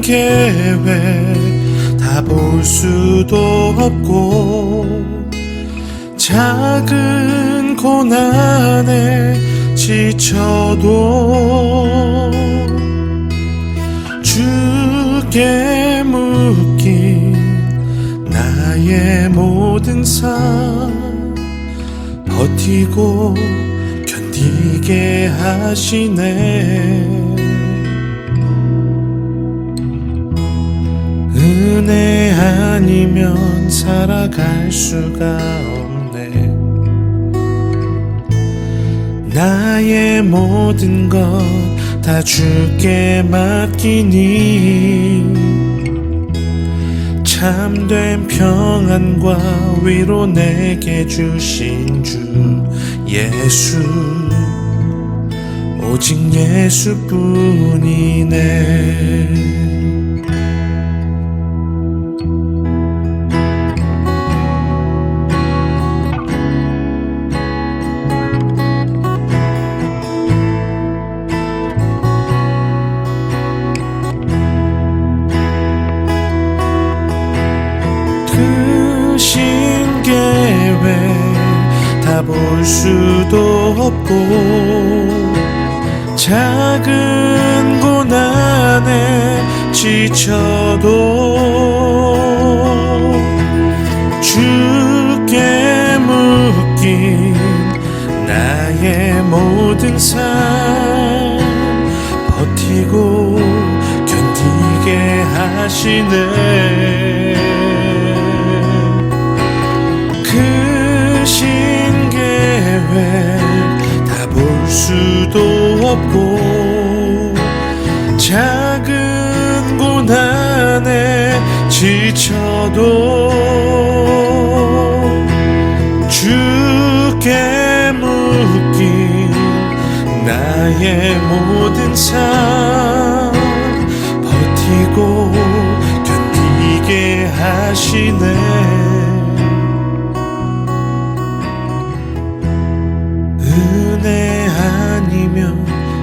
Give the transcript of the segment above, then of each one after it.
계획 다 볼 수도 없고 작은 고난에 지쳐도 주께 묶인 나의 모든 삶 버티고 견디게 하시네 아니면 살아갈 수가 없네. 나의 모든 것 다 주께 맡기니. 참된 평안과 위로 내게 주신 주 예수. 오직 예수뿐이네 다볼 수도 없고 작은 고난에 지쳐도 주께 묶인 나의 모든 삶 버티고 견디게 하시네 계획 다볼 수도 없고 작은 고난에 지쳐도 주께 묶인 나의 모든 삶 버티고 견디게 하시네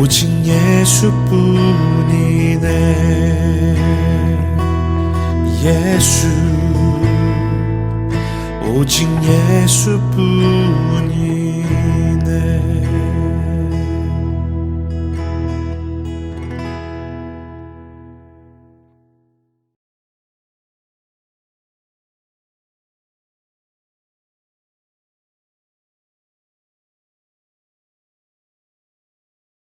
오직 예수뿐이네. 예수. 오직 예수뿐이네